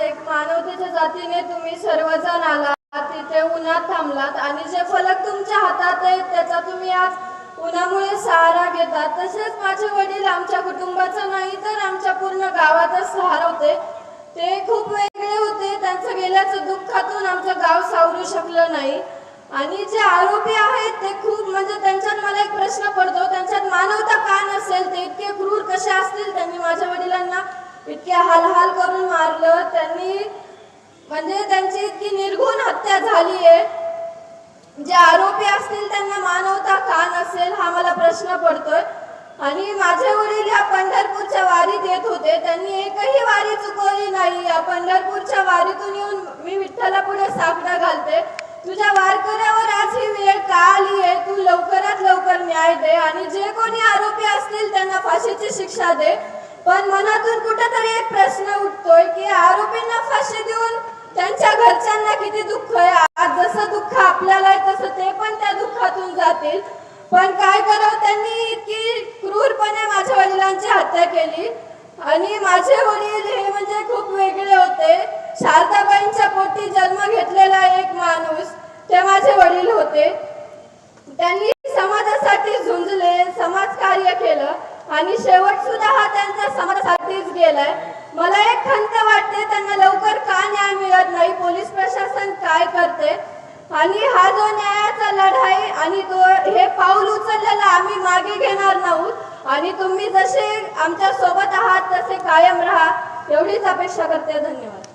एक मानवतेच्या जातीने तुम्ही सर्वजण आलात तिथे उन्हात थांबलात आणि जे फलक तुमच्या हातात आहेत त्याचा तुम्ही आज उन्हामुळे सहारा घेतात. तसेच माझे वडील आमच्या कुटुंबाचा नाही तर आमच्या पूर्ण गावाचा सहारा होते. ते खूप वेगळे होते. त्यांचं गेल्याचं दुःखातून आमचं गाव सावरू शकलं नाही. आणि जे आरोपी आहेत ते खूप म्हणजे त्यांच्यात मला एक प्रश्न पडतो. त्यांच्यात मानवता का नसेल? ते इतके क्रूर कसे असतील? त्यांनी माझ्या वडील इतके हालहाल करून मारलं. त्यांनी म्हणजे त्यांची इतकी निर्घुण हत्या झाली आहे जे आरोपी असतील त्यांना मानवता का नसेल हा मला प्रश्न पडतोय. आणि माझे वडील या पंढरपूरच्या वारीत येत होते. त्यांनी एकही वारी चुकवली नाही. या पंढरपूरच्या वारीतून येऊन मी विठ्ठला पुढे साकडा घालते. तुझ्या वारकऱ्यावर आज ही वेळ का आली आहे? तू लवकरात लवकर न्याय दे. आणि जे कोणी आरोपी असतील त्यांना फाशीची शिक्षा दे. पण मनातून कुठेतरी एक प्रश्न उठतोय की आरोपींना फाशी देऊन त्यांच्या घरच्यांना किती दुःख आहे? आज जसं दुःख आपल्याला आहे तसं ते पण त्या दुःखातून जातील. पण काय करावं? त्यांनी इतकी क्रूरपणे माझ्या वडिलांची हत्या केली. आणि माझे वडील हे म्हणजे खूप वेगळे होते. शारदाबाईंच्या पोटी जन्म घेतलेला एक माणूस ते माझे वडील होते. त्यांनी समाजासाठी झुंजले समाजकार्य केलं. आणि शेवट सुद्धा हा त्यांचा समाजासाठीच गेलाय. मला एक खंत वाटते त्यांना लवकर का न्याय मिळत नाही? पोलीस प्रशासन काय करते? आणि हा जो न्यायाचा लढाई आणि तो हे पाऊल उचललेलं आम्ही मागे घेणार नाहोत आणि तुम्ही जसे आमच्यासोबत आहात तसे कायम राहा. एवढीच अपेक्षा करते. धन्यवाद.